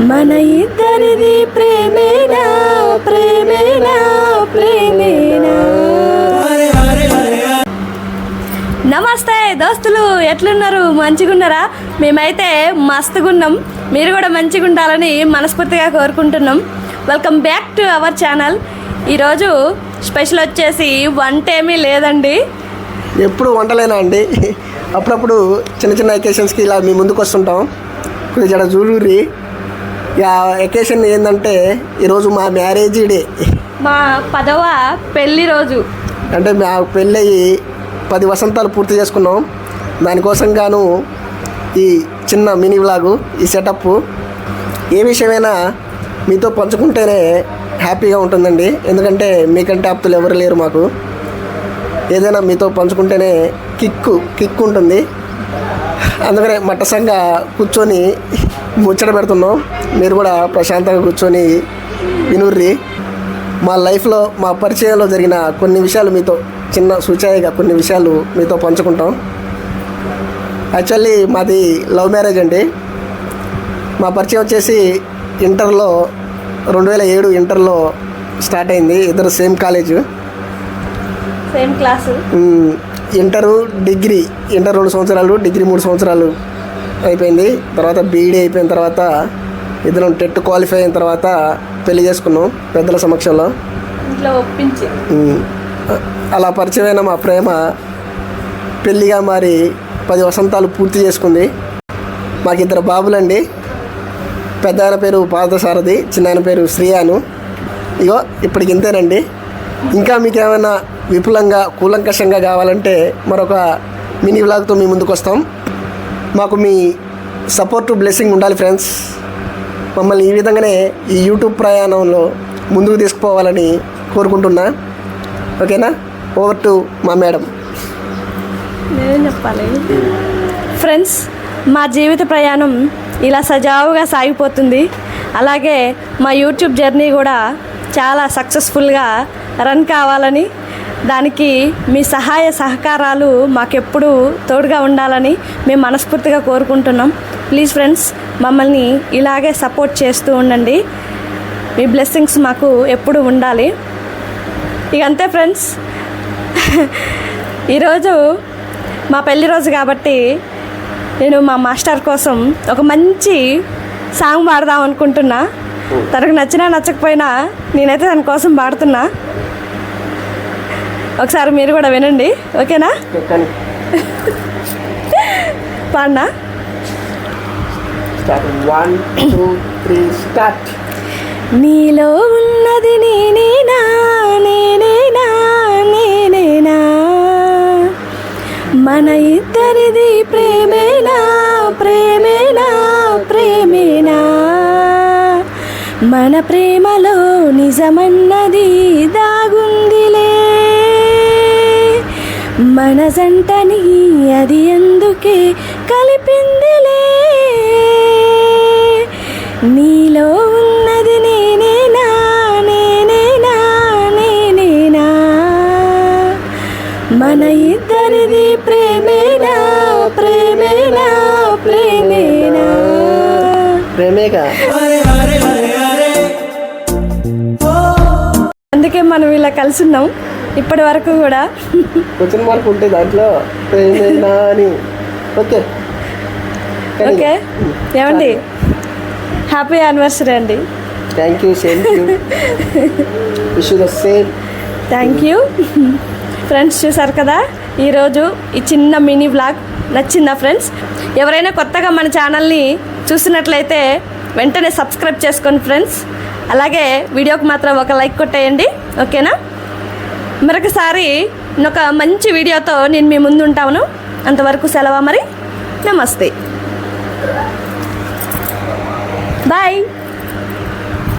మన ఇద్దరిది ప్రేమేనా? ప్రేమేనా? ప్రేమేనా? నమస్తే దోస్తులు ఎట్లున్నారు? మంచిగున్నారా? మేమైతే మస్తుగున్నాం. మీరు కూడా మంచిగా ఉండాలని మనస్ఫూర్తిగా కోరుకుంటున్నాం. Welcome back to our channel ఈరోజు స్పెషల్ వచ్చేసి వంట ఏమీ లేదండి. ఎప్పుడు వంటలేనా అండి? అప్పుడప్పుడు చిన్న చిన్న ఎకేషన్స్కి ఇలా మీ ముందుకు వస్తుంటాం కొంచెం ఇక ఎకేషన్ ఏంటంటే ఈరోజు మా మ్యారేజ్ డే మా పదవ పెళ్ళి రోజు. అంటే మా పెళ్ళయి పది వసంతాలు పూర్తి చేసుకున్నాం. దానికోసం గాను ఈ చిన్న మినీ వ్లాగు ఈ సెటప్ ఏ విషయమైనా మీతో పంచుకుంటేనే హ్యాపీగా ఉంటుందండి. ఎందుకంటే మీకంటే ఆప్తులు ఎవరు లేరు మాకు. ఏదైనా మీతో పంచుకుంటేనే కిక్కు కిక్ ఉంటుంది. అందుకనే మట్టసంగా కూర్చొని ముచ్చట పెడుతున్నాం. మీరు కూడా ప్రశాంతంగా కూర్చొని వినుర్రి. మా లైఫ్లో మా పరిచయంలో జరిగిన కొన్ని విషయాలు మీతో చిన్న సూచాయిగా కొన్ని విషయాలు మీతో పంచుకుంటాం. యాక్చువల్లీ మాది లవ్ మ్యారేజ్ అండి. మా పరిచయం వచ్చేసి ఇంటర్లో రెండు వేల ఏడు ఇంటర్లో స్టార్ట్ అయింది. ఇద్దరు same college same class. Inter degree inter రెండు సంవత్సరాలు డిగ్రీ మూడు సంవత్సరాలు. అయిపోయింది. తర్వాత బీఈడీ అయిపోయిన తర్వాత ఇద్దరం టెట్ క్వాలిఫై అయిన తర్వాత పెళ్ళి చేసుకున్నాం పెద్దల సమక్షంలో. అలా పరిచయమైన మా ప్రేమ పెళ్ళిగా మారి పది వసంతాలు పూర్తి చేసుకుంది. మాకు ఇద్దరు బాబులండి. పెద్ద ఆయన పేరు పార్థసారథి చిన్న ఆయన పేరు శ్రీయాను. ఇగో ఇప్పటికి ఇంతేనండి. ఇంకా మీకు ఏమైనా విపులంగా కూలంకషంగా కావాలంటే మరొక మినీ వ్లాగ్తో మీ ముందుకు వస్తాం మాకు మీ సపోర్ట్ బ్లెస్సింగ్ ఉండాలి ఫ్రెండ్స్. మమ్మల్ని ఈ విధంగానే ఈ యూట్యూబ్ ప్రయాణంలో ముందుకు తీసుకుపోవాలని కోరుకుంటున్నా. ఓకేనా? ఓవర్ టు మా మేడం. నేనేం చెప్పాలి? ఫ్రెండ్స్ మా జీవిత ప్రయాణం ఇలా సజావుగా సాగిపోతుంది. అలాగే మా యూట్యూబ్ జర్నీ కూడా చాలా సక్సెస్ఫుల్గా రన్ కావాలని దానికి మీ సహాయ సహకారాలు మాకెప్పుడు తోడుగా ఉండాలని మేము మనస్ఫూర్తిగా కోరుకుంటున్నాం. ప్లీజ్ ఫ్రెండ్స్ మమ్మల్ని ఇలాగే సపోర్ట్ చేస్తూ ఉండండి. మీ బ్లెస్సింగ్స్ మాకు ఎప్పుడు ఉండాలి. ఇక అంతే ఫ్రెండ్స్. ఈరోజు మా పెళ్ళి రోజు కాబట్టి నేను మా మాస్టర్ కోసం ఒక మంచి సాంగ్ పాడదాం అనుకుంటున్నా. తనకు నచ్చినా నచ్చకపోయినా నేనైతే దాని కోసం పాడుతున్నా. ఒకసారి మీరు కూడా వినండి. ఓకేనా? పాడినా? వన్ టూ త్రీ స్టార్ట్ నీలో ఉన్నది నేనేనా? నేనేనా? నేనేనా? మన ఇద్దరిది ప్రేమేనా? ప్రేమేనా? ప్రేమేనా? మన ప్రేమలో నిజమన్నది దాగుందిలే మన జంటని అది ఎందుకే కలిపిందిలే? నీలో ఉన్నది నేనేనా నేనేనా నేనేనా మన ఇద్దరిది ప్రేమేనా ప్రేమేనా ప్రేమేనా? ప్రేమేగా? మనం ఇలా కలిసి ఉన్నాం. ఇప్పటి వరకు కూడా. క్వశ్చన్ మార్క్ ఉంటే దాంట్లో అని. ఓకే. ఓకే. ఏమండి? హ్యాపీ యానివర్సరీ అండి. Thank you same wish the same thank you friends చూసారు కదా? ఈరోజు ఈ చిన్న మినీ వ్లాగ్ నచ్చిందా ఫ్రెండ్స్ ఎవరైనా కొత్తగా మన ఛానల్ని చూసినట్లయితే వెంటనే సబ్స్క్రైబ్ చేసుకోండి ఫ్రెండ్స్. అలాగే వీడియోకి మాత్రం ఒక లైక్ కొట్టేయండి. ఓకేనా? మరొకసారి ఒక మంచి వీడియోతో నేను మీ ముందు ఉంటాను అంతవరకు సెలవు మరి నమస్తే. బాయ్.